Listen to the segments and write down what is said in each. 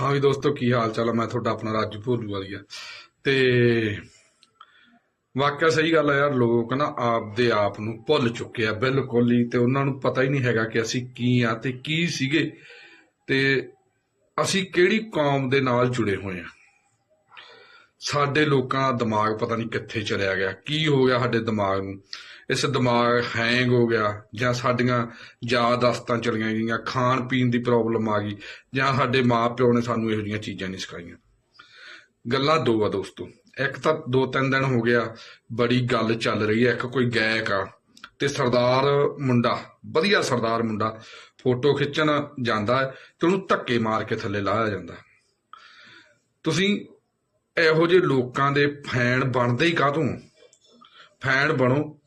ਹਾਂ ਵੀ ਦੋਸਤੋ, ਕੀ ਹਾਲ ਚਾਲ ਹੈ ਮੈਂ ਤੁਹਾਡਾ ਆਪਣਾ ਰਾਜੂ ਭੋਲੂ ਵਾਲੀਆ ਤੇ ਵਾਕਿਆ ਸਹੀ ਗੱਲ ਆ ਯਾਰ, ਲੋਕ ਨਾ ਆਪਦੇ ਆਪ ਨੂੰ ਭੁੱਲ ਚੁੱਕੇ ਆ ਬਿਲਕੁਲ ਹੀ, ਤੇ ਉਹਨਾਂ ਨੂੰ ਪਤਾ ਹੀ ਨਹੀਂ ਹੈਗਾ ਕਿ ਅਸੀਂ ਕੀ ਆ ਤੇ ਕੀ ਸੀਗੇ। ਤੇ ਅਸੀਂ ਕਿਹੜੀ ਕੌਮ ਦੇ ਨਾਲ ਜੁੜੇ ਹੋਏ ਆ? ਸਾਡੇ ਲੋਕਾਂ ਦਾ ਦਿਮਾਗ ਪਤਾ ਨਹੀਂ ਕਿੱਥੇ ਚਲਿਆ ਗਿਆ। ਕੀ ਹੋ ਗਿਆ ਸਾਡੇ ਦਿਮਾਗ ਨੂੰ? ਇਸ ਦਿਮਾਗ ਹੈਂਗ ਹੋ ਗਿਆ ਜਾਂ ਸਾਡੀਆਂ ਯਾਦਾਸ਼ਤਾਂ ਚਲੀਆਂ ਗਈਆਂ, ਖਾਣ ਪੀਣ ਦੀ ਪ੍ਰੋਬਲਮ ਆ ਗਈ ਜਾਂ ਸਾਡੇ ਮਾਪਿਓ ਨੇ ਸਾਨੂੰ ਇਹੋ ਜਿਹੀਆਂ ਚੀਜ਼ਾਂ ਨਹੀਂ ਸਿਖਾਈਆਂ। ਗੱਲਾਂ ਦੋ ਆ ਦੋਸਤੋ। ਇੱਕ ਤਾਂ ਦੋ ਤਿੰਨ ਦਿਨ ਹੋ ਗਿਆ, ਬੜੀ ਗੱਲ ਚੱਲ ਰਹੀ ਹੈ। ਇੱਕ ਕੋਈ ਗਾਇਕ ਆ ਤੇ ਸਰਦਾਰ ਮੁੰਡਾ, ਵਧੀਆ ਸਰਦਾਰ ਮੁੰਡਾ ਫੋਟੋ ਖਿੱਚਣ ਜਾਂਦਾ ਹੈ ਤੇ ਉਹਨੂੰ ਧੱਕੇ ਮਾਰ ਕੇ ਥੱਲੇ ਲਾਇਆ ਜਾਂਦਾ ਤੁਸੀਂ ਇਹੋ ਜਿਹੇ ਲੋਕਾਂ ਦੇ ਫੈਨ ਬਣਦੇ ਹੀ ਕਾਹਤੋਂ? ਫੈਨ ਬਣੋ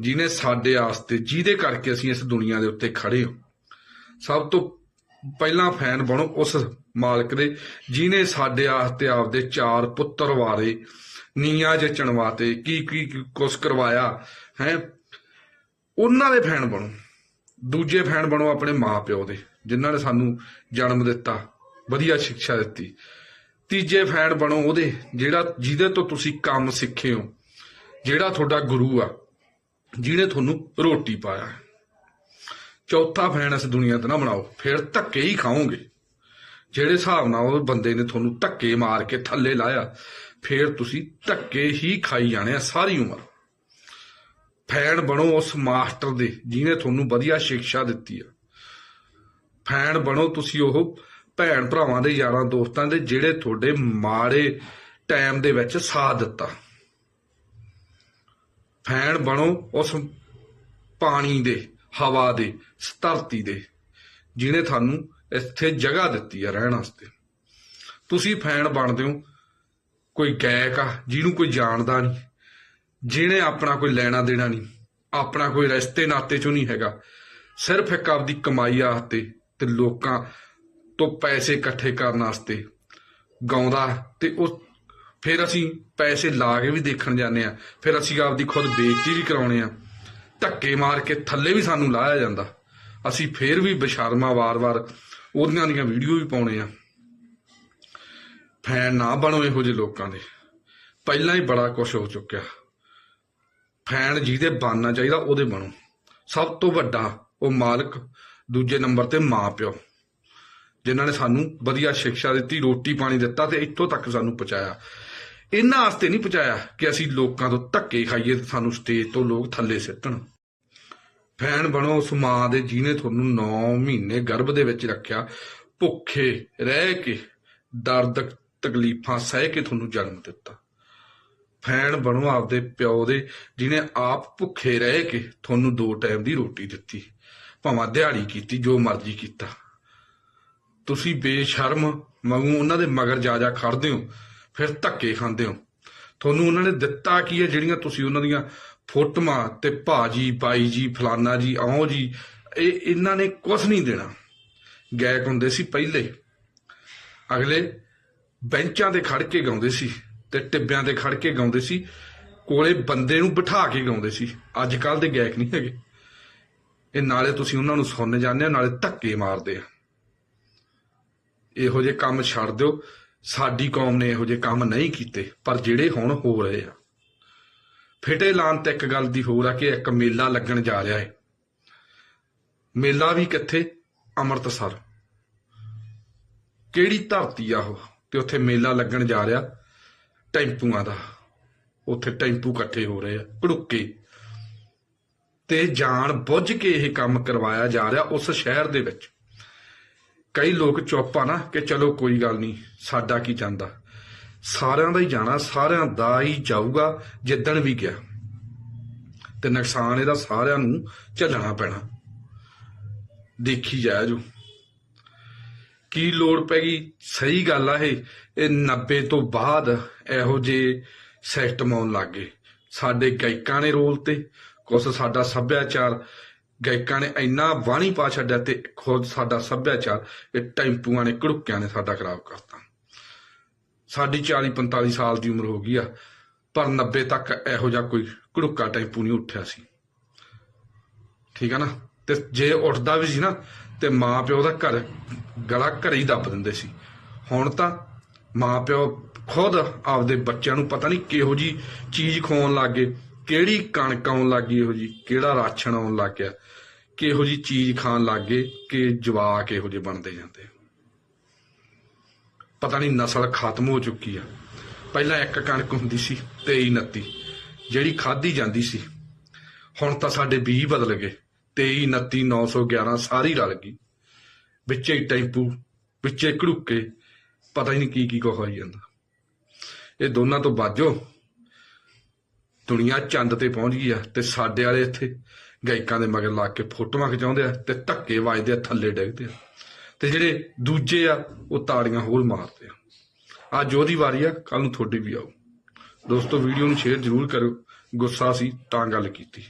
ਜਿਨੇ ਸਾਡੇ ਆਸਤੇ, ਜਿਹਦੇ ਕਰਕੇ ਅਸੀਂ ਇਸ ਦੁਨੀਆ ਦੇ ਉੱਤੇ ਖੜੇ ਹਾਂ। ਸਭ ਤੋਂ ਪਹਿਲਾਂ ਫੈਨ ਬਣੋ ਉਸ ਮਾਲਕ ਦੇ ਜਿਨੇ ਸਾਡੇ ਆਸਤੇ ਆਪਦੇ ਚਾਰ ਪੁੱਤਰ ਵਾਰੇ ਨੀਆਂ ਜਚਣ ਵਾਤੇ ਕੀ ਕੀ ਕੀ ਕੁਛ ਕਰਵਾਇਆ, ਹੈ? ਉਹਨਾਂ ਦੇ ਫੈਨ ਬਣੋ। ਦੂਜੇ ਫੈਨ ਬਣੋ ਆਪਣੇ ਮਾਪਿਓ ਦੇ, ਜਿਨ੍ਹਾਂ ਨੇ ਸਾਨੂੰ ਜਨਮ ਦਿੱਤਾ, ਵਧੀਆ ਸਿੱਖਿਆ ਦਿੱਤੀ। ਤੀਜੇ ਫੈਨ ਬਣੋ ਉਹਦੇ, ਜਿਹੜਾ ਜਿਹਦੇ ਤੋਂ ਤੁਸੀਂ ਕੰਮ ਸਿੱਖੇ ਹੋ, ਜਿਹੜਾ ਤੁਹਾਡਾ ਗੁਰੂ ਆ, ਜਿਹਨੇ ਤੁਹਾਨੂੰ ਰੋਟੀ ਪਾਇਆ। ਚੌਥਾ ਫੈਨ ਇਸ ਦੁਨੀਆ ਤੇ ਨਾ ਬਣਾਓ, ਫਿਰ ਧੱਕੇ ਹੀ ਖਾਓਗੇ। ਜਿਹੜੇ ਹਿਸਾਬ ਨਾਲ ਉਹ ਬੰਦੇ ਨੇ ਤੁਹਾਨੂੰ ਧੱਕੇ ਮਾਰ ਕੇ ਥੱਲੇ ਲਾਇਆ, ਫਿਰ ਤੁਸੀਂ ਧੱਕੇ ਹੀ ਖਾਈ ਜਾਣੇ ਆ ਸਾਰੀ ਉਮਰ। ਫੈਨ ਬਣੋ ਉਸ ਮਾਸਟਰ ਦੇ, ਜਿਹਨੇ ਤੁਹਾਨੂੰ ਵਧੀਆ ਸਿੱਖਿਆ ਦਿੱਤੀ ਆ। ਫੈਨ ਬਣੋ ਤੁਸੀਂ ਉਹ ਭੈਣ ਭਰਾਵਾਂ ਦੇ ਯਾਰਾਂ ਦੋਸਤਾਂ ਦੇ ਜਿਹੜੇ ਤੁਹਾਡੇ ਮਾੜੇ ਟਾਈਮ ਦੇ ਵਿੱਚ ਸਾਥ ਦਿੱਤਾ। ਫੈਨ ਬਣੋ ਉਸ ਪਾਣੀ ਦੇ, ਹਵਾ ਦੇ ਇਸ ਧਰਤੀ ਦੇ, ਜਿਹਨੇ ਤੁਹਾਨੂੰ ਇੱਥੇ ਜਗ੍ਹਾ ਦਿੱਤੀ ਆ ਰਹਿਣ ਵਾਸਤੇ। ਤੁਸੀਂ ਫੈਨ ਬਣਦੇ ਹੋ, ਕੋਈ ਗਾਇਕ ਆ, ਜਿਹਨੂੰ ਕੋਈ ਜਾਣਦਾ ਨਹੀਂ, ਜਿਹਨੇ ਆਪਣਾ ਕੋਈ ਲੈਣਾ ਦੇਣਾ ਨਹੀਂ, ਆਪਣਾ ਕੋਈ ਰਿਸ਼ਤੇ ਨਾਤੇ ਚੋਂ ਨਹੀਂ ਹੈਗਾ। ਸਿਰਫ ਇੱਕ ਆਪਦੀ ਕਮਾਈ ਆਸਤੇ ਤੇ ਲੋਕਾਂ ਤੋਂ ਪੈਸੇ ਇਕੱਠੇ ਕਰਨ ਵਾਸਤੇ ਗਾਉਂਦਾ ਤੇ ਉਹ ਫਿਰ ਅਸੀਂ ਪੈਸੇ ਲਾ ਕੇ ਵੀ ਦੇਖਣ ਜਾਂਦੇ ਆ ਫਿਰ ਅਸੀਂ ਆਪਦੀ ਖੁਦ ਬੇਇੱਜ਼ਤੀ ਵੀ ਕਰਾਉਣੇ ਆ ਧੱਕੇ ਮਾਰ ਕੇ ਥੱਲੇ ਵੀ ਸਾਨੂੰ ਲਾਇਆ ਜਾਂਦਾ। ਅਸੀਂ ਫੇਰ ਵੀ ਬਸ਼ਰਮਾ ਵਾਰ-ਵਾਰ ਉਹਨਾਂ ਦੀਆਂ ਵੀਡੀਓ ਵੀ ਪਾਉਣੇ ਆ ਫੈਨ ਨਾ ਬਣੋ ਇਹੋ ਜਿਹੇ ਲੋਕਾਂ ਦੇ। ਪਹਿਲਾਂ ਹੀ ਬੜਾ ਕੁਝ ਹੋ ਚੁੱਕਿਆ। ਫੈਨ ਜਿਹਦੇ ਬਣਨਾ ਚਾਹੀਦਾ ਉਹਦੇ ਬਣੋ। ਸਭ ਤੋਂ ਵੱਡਾ ਉਹ ਮਾਲਕ ਦੂਜੇ ਨੰਬਰ ਤੇ ਮਾਂ ਪਿਓ ਜਿਨ੍ਹਾਂ ਨੇ ਸਾਨੂੰ ਵਧੀਆ ਸਿੱਖਿਆ ਦਿੱਤੀ, ਰੋਟੀ ਪਾਣੀ ਦਿੱਤਾ ਤੇ ਇੱਥੋਂ ਤੱਕ ਸਾਨੂੰ ਪਹੁੰਚਾਇਆ। ਇਹਨਾਂ ਵਾਸਤੇ ਨਹੀਂ ਪਹੁੰਚਾਇਆ ਕਿ ਅਸੀਂ ਲੋਕਾਂ ਤੋਂ ਧੱਕੇ ਖਾਈਏ ਤੇ ਸਾਨੂੰ ਸਟੇਜ ਤੋਂ ਲੋਕ ਥੱਲੇ ਸਿੱਟਣ। ਫੈਨ ਬਣੋ ਉਸ ਮਾਂ ਦੇ ਜਿਹਨੇ ਤੁਹਾਨੂੰ 9 ਮਹੀਨੇ ਗਰਭ ਦੇ ਵਿੱਚ ਰੱਖਿਆ। ਭੁੱਖੇ ਰਹਿ ਕੇ ਦਰਦ, ਤਕਲੀਫਾਂ ਸਹਿ ਕੇ ਤੁਹਾਨੂੰ ਜਨਮ ਦਿੱਤਾ। ਫੈਨ ਬਣੋ ਆਪਦੇ ਪਿਓ ਦੇ, ਜਿਹਨੇ ਆਪ ਭੁੱਖੇ ਰਹਿ ਕੇ ਤੁਹਾਨੂੰ ਦੋ ਟਾਈਮ ਦੀ ਰੋਟੀ ਦਿੱਤੀ। ਭਾਵੇਂ ਦਿਹਾੜੀ ਕੀਤੀ, ਜੋ ਮਰਜ਼ੀ ਕੀਤਾ। ਤੁਸੀਂ ਬੇਸ਼ਰਮ ਵਾਂਗੂ ਉਹਨਾਂ ਦੇ ਮਗਰ ਜਾ ਜਾ ਖੜਦੇ ਹੋ, ਫਿਰ ਧੱਕੇ ਖਾਂਦੇ ਹੋ। ਤੁਹਾਨੂੰ ਉਹਨਾਂ ਨੇ ਦਿੱਤਾ ਕੀ ਹੈ ਜਿਹੜੀਆਂ ਤੁਸੀਂ ਉਹਨਾਂ ਦੀਆਂ ਫੋਟੋਆਂ ਤੇ ਭਾਜੀ, ਬਾਈ ਜੀ, ਫਲਾਨਾ ਜੀ, ਆਓ ਜੀ, ਇਹ ਇਹਨਾਂ ਨੇ ਕੁਝ ਨਹੀਂ ਦੇਣਾ। ਗਾਇਕ ਹੁੰਦੇ ਸੀ ਪਹਿਲੇ। ਅਗਲੇ ਬੈਂਚਾਂ ਤੇ ਖੜ ਕੇ ਗਾਉਂਦੇ ਸੀ ਤੇ ਟਿੱਬਿਆਂ ਤੇ ਖੜ ਕੇ ਗਾਉਂਦੇ ਸੀ, ਕੋਲੇ ਬੰਦੇ ਨੂੰ ਬਿਠਾ ਕੇ ਗਾਉਂਦੇ ਸੀ। ਅੱਜ ਕੱਲ ਦੇ ਗਾਇਕ ਨਹੀਂ ਹੈਗੇ। ਇਹ ਨਾਲੇ ਤੁਸੀਂ ਉਹਨਾਂ ਨੂੰ ਸੁਣਨ ਜਾਂਦੇ ਹੋ, ਨਾਲੇ ਧੱਕੇ ਮਾਰਦੇ ਆ। ਇਹੋ ਜਿਹੇ ਕੰਮ ਛੱਡ ਦਿਓ। ਸਾਡੀ ਕੌਮ ਨੇ ਇਹੋ ਜਿਹੇ ਕੰਮ ਨਹੀਂ ਕੀਤੇ, ਪਰ ਜਿਹੜੇ ਹੁਣ ਹੋ ਰਹੇ ਆ। ਫਿਟੇ ਲਾਨ ਤੇ ਇੱਕ ਗੱਲ ਦੀ ਹੋਰ ਆ ਕਿ ਇੱਕ ਮੇਲਾ ਲੱਗਣ ਜਾ ਰਿਹਾ ਹੈ ਮੇਲਾ ਵੀ ਕਿੱਥੇ? ਅੰਮ੍ਰਿਤਸਰ। ਕਿਹੜੀ ਧਰਤੀ ਆ ਉਹ? ਤੇ ਉੱਥੇ ਮੇਲਾ ਲੱਗਣ ਜਾ ਰਿਹਾ ਟੈਂਪੂਆਂ ਦਾ। ਉੱਥੇ ਟੈਂਪੂ ਇਕੱਠੇ ਹੋ ਰਹੇ ਆ ਭੜੁੱਕੇ ਤੇ ਜਾਣ ਬੁੱਝ ਕੇ ਇਹ ਕੰਮ ਕਰਵਾਇਆ ਜਾ ਰਿਹਾ ਉਸ ਸ਼ਹਿਰ ਦੇ ਵਿੱਚ। ਕਈ ਲੋਕ ਚੁੱਪ ਆ ਨਾ ਕਿ ਚਲੋ ਕੋਈ ਗੱਲ ਨਹੀਂ, ਸਾਡਾ ਕੀ ਜਾਂਦਾ ਸਾਰਿਆਂ ਦਾ ਹੀ ਜਾਣਾ, ਸਾਰਿਆਂ ਦਾ ਹੀ ਜਾਊਗਾ ਜਿੱਦਣ ਵੀ ਗਿਆ। ਤੇ ਨੁਕਸਾਨ ਇਹਦਾ ਸਾਰਿਆਂ ਨੂੰ ਝੱਲਣਾ ਪੈਣਾ। ਦੇਖੀ ਜਾਇਆ ਜੋ। ਕੀ ਲੋੜ ਪੈ ਗਈ? ਸਹੀ ਗੱਲ ਆ ਇਹ। ਇਹ 90 ਤੋਂ ਬਾਅਦ ਇਹੋ ਜਿਹੇ ਸਿਸਟਮ ਆਉਣ ਲੱਗ ਗਏ। ਸਾਡੇ ਗਾਇਕਾਂ ਨੇ ਰੋਲ ਤੇ, ਕੁਛ ਸਾਡਾ ਸੱਭਿਆਚਾਰ ਗਾਇਕਾਂ ਨੇ ਇੰਨਾ ਵਾਣੀ ਪਾ ਛੱਡਿਆ ਤੇ ਖੁਦ ਸਾਡਾ ਸੱਭਿਆਚਾਰ ਇਹ ਟੈਂਪੂਆਂ ਨੇ ਘੜੁੱਕਿਆਂ ਨੇ ਸਾਡਾ ਖਰਾਬ ਕਰਤਾ। ਸਾਡੀ 40 45 ਸਾਲ ਦੀ ਉਮਰ ਹੋ ਗਈ ਆ, ਪਰ 90 ਤੱਕ ਇਹੋ ਜਿਹਾ ਕੋਈ ਘੜੁੱਕਾ ਟੈਂਪੂ ਨਹੀਂ ਉੱਠਿਆ ਸੀ। ਠੀਕ ਆ ਨਾ? ਤੇ ਜੇ ਉੱਠਦਾ ਵੀ ਸੀ ਨਾ, ਤੇ ਮਾਂ ਪਿਓ ਦਾ ਘਰ ਗਲਾ ਘਰੇ ਹੀ ਦੱਬ ਦਿੰਦੇ ਸੀ। ਹੁਣ ਤਾਂ ਮਾਪਿਓ ਖੁਦ ਆਪਦੇ ਬੱਚਿਆਂ ਨੂੰ ਪਤਾ ਨਹੀਂ ਕਿਹੋ ਜੀ ਚੀਜ਼ ਖਵਾਉਣ ਲੱਗੇ ਕਿਹੜੀ ਕਣਕ ਆਉਣ ਲੱਗੀ ਇਹੋ ਜੀ? ਕਿਹੜਾ ਰਾਸ਼ਨ ਆਉਣ ਲੱਗ ਗਿਆ? ਕਿਹੋ ਜੀ ਚੀਜ਼ ਖਾਣ ਲੱਗ ਗਏ? ਕਿ ਜਵਾਕ ਇਹੋ ਜਿਹੇ ਬਣਦੇ ਜਾਂਦੇ ਪਤਾ ਨਹੀਂ ਨਸਲ ਖਤਮ ਹੋ ਚੁੱਕੀ ਆ। ਪਹਿਲਾਂ ਇੱਕ ਕਣਕ ਹੁੰਦੀ ਸੀ 23 29 ਜਿਹੜੀ ਖਾਧੀ ਜਾਂਦੀ ਸੀ, ਹੁਣ ਤਾਂ ਸਾਡੇ 20 ਬਦਲ ਗਏ। 23 29 911 ਸਾਰੀ ਰਲ ਗਈ। ਵਿੱਚੇ ਹੀ ਟੈਂਪੂ, ਵਿੱਚੇ ਘੜੂਕੇ। ਪਤਾ ਹੀ ਨਹੀਂ ਕੀ ਕੀ ਕੁਛ ਜਾਂਦਾ। ਇਹ ਦੋਨਾਂ ਤੋਂ ਬਾਜੋ ਦੁਨੀਆ ਚੰਦ ਤੇ ਪਹੁੰਚ ਗਈ ਆ ਤੇ ਸਾਡੇ ਵਾਲੇ ਇੱਥੇ ਗਾਇਕਾਂ ਦੇ ਮਗਰ ਲਾ ਕੇ ਫੋਟੋਆਂ ਖਿਚਾਉਂਦੇ ਆ ਤੇ ਧੱਕੇ ਵੱਜਦੇ ਆ, ਥੱਲੇ ਡਿੱਗਦੇ ਆ। ਤੇ ਜਿਹੜੇ ਦੂਜੇ ਆ, ਉਹ ਤਾੜੀਆਂ ਹੋਰ ਮਾਰਦੇ ਆ। ਅੱਜ ਉਹਦੀ ਵਾਰੀ ਆ ਕੱਲ ਨੂੰ ਤੁਹਾਡੀ ਵੀ ਆਓ ਦੋਸਤੋ ਵੀਡੀਓ ਨੂੰ ਸ਼ੇਅਰ ਜ਼ਰੂਰ ਕਰੋ ਗੁੱਸਾ ਸੀ ਤਾਂ ਗੱਲ ਕੀਤੀ।